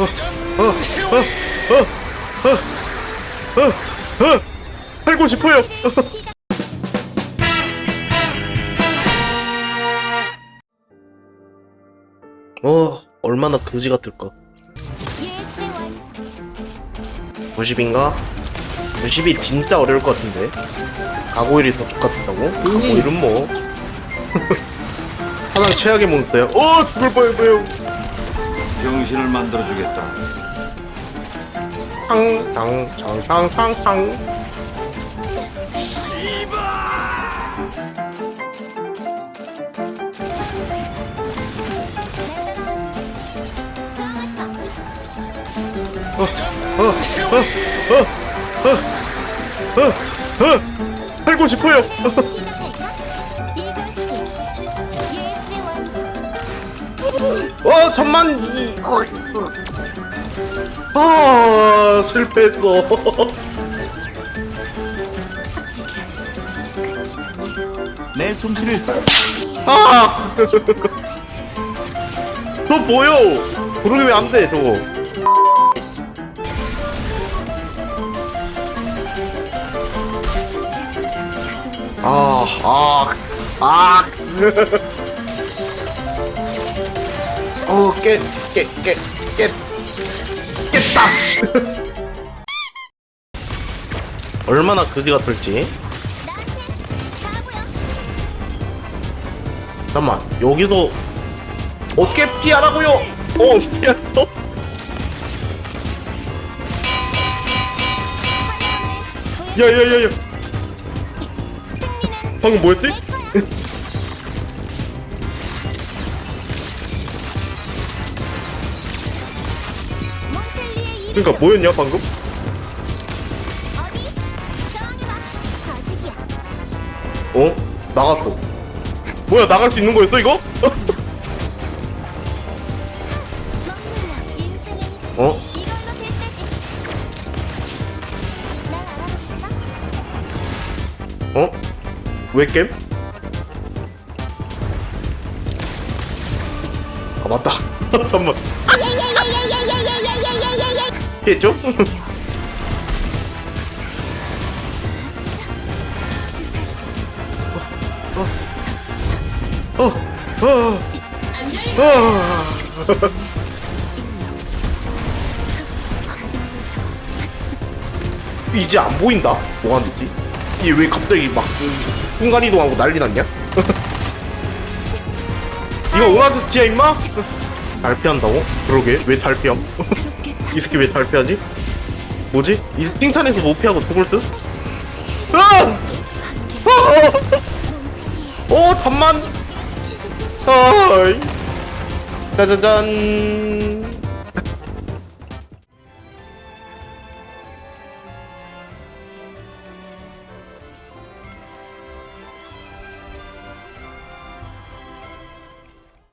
어, 어, 어, 어, 어, 어, 살고 싶어요. 어, 얼마나 그지 같을까. 예술의 완성 90인가? 90이 진짜 어려울 것 같은데. 가고일이 더 똑같다고? 가고일은 뭐. 가장 최악의 몬스터야. 어, 죽을 뻔했어요. 병신을 만들어주겠다. 탕탕탕탕탕탕. 어, 어, 어, 어, 어, 어, 살고 싶어요. 어, 잠만. 아, 실패했어. 내 솜씨를 아! 저 뭐요? 그러게 왜안 돼, 저거? 아, 아, 아. 어, 깨, 깨, 깨, 깨, 깼다. 얼마나 그지 같을지. 잠깐만, 여기서 어떻게 피하라고요? 어, 피했어? 야, 야, 야, 야. 방금 뭐였지? 그러니까 뭐였냐 방금? 어? 나갔어. 뭐야 나갈 수 있는 거였어 이거? 어? 어? 왜 게임? 아 맞다. 잠만. 피했죠? 수 없어 어, 어, 어. 이제 안 보인다? 뭐가 되지? 이게 왜 갑자기 막 순간 이동하고 난리 났냐? 이거 오나즈치야 임마? 잘 피한다고? 그러게 왜잘 피함? 이 새끼 왜 잘 피하지? 뭐지? 이 칭찬해서 못 피하고 죽을 듯? 아! 어 잠만. 어이. 짜자잔.